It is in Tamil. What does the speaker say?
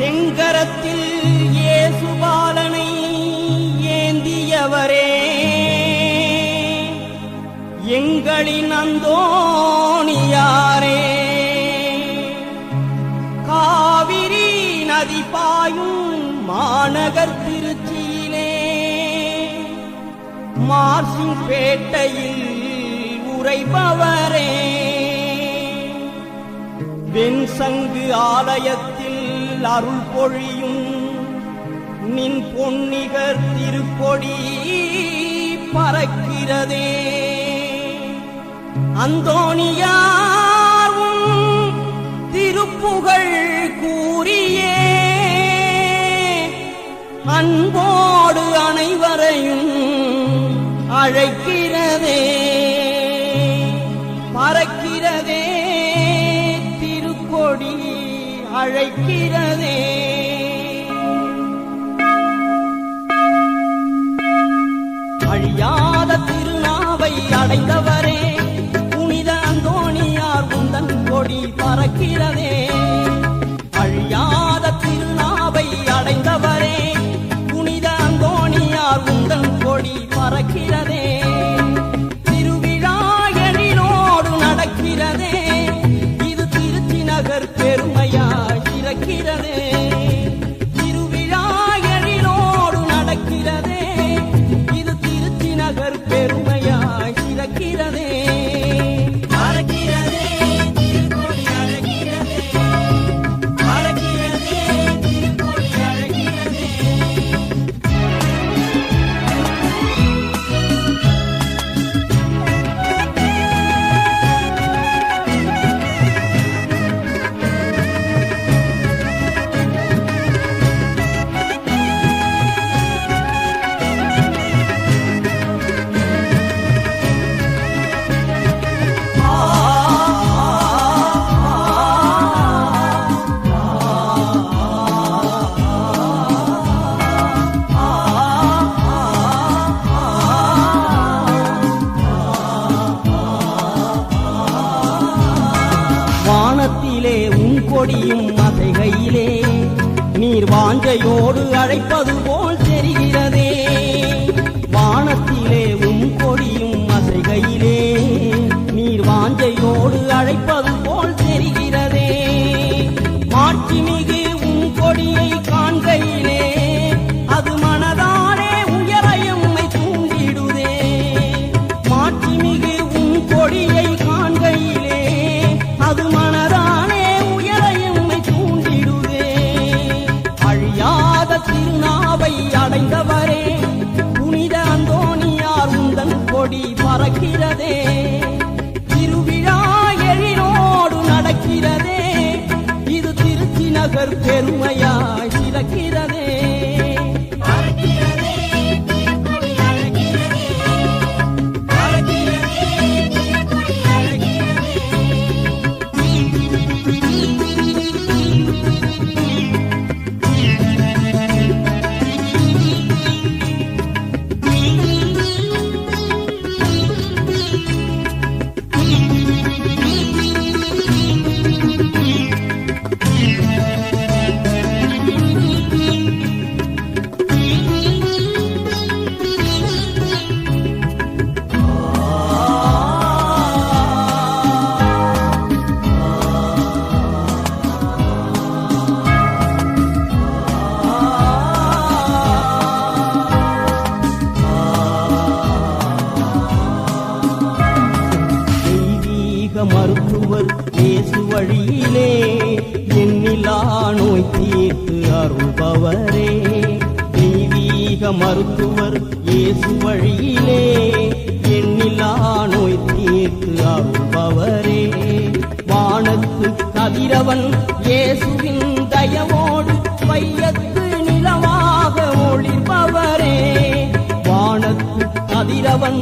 செங்கரத்தில் ஏசுபாலனை ஏந்தியவரே. எங்களின் அந்தோணியாரே. காவிரி நதி பாயும் மாநகர் திருச்சியிலே. மார்சிங் பேட்டையில் உரைபவரே வெண்சங்கு ஆலயத்தில் அருள் பொழியும். நின் பொன்னிகர் திருக்கொடி பறக்கிறதே. அந்தோணியாரும் திருப்புகழ் கூறியே. அன்போடு அனைவரையும் அழைக்கிறதே. அழைக்கிறதே. அழியாத திருநாவை அடைந்தவரே புனித அந்தோணியார் உந்தன் கொடி பறக்கிறதே. வானத்திலே உன் கொடியும் அசைகையிலே நீர் வாஞ்சையோடு அழைப்பது போல் மறக்கிறதே ஒருவர் இயேசு வழியிலே எண்ணிலா நோய் தீர்த்து அருள்பவரே. தெய்வீக மருத்துவர் இயேசு வழியிலே எண்ணிலா நோய் தீர்த்து அருள்பவரே. வானத்து கதிரவன் இயேசுவின் தயவோடு பையத்து நிலவாக ஒளிர்பவரே. வானத்து கதிரவன்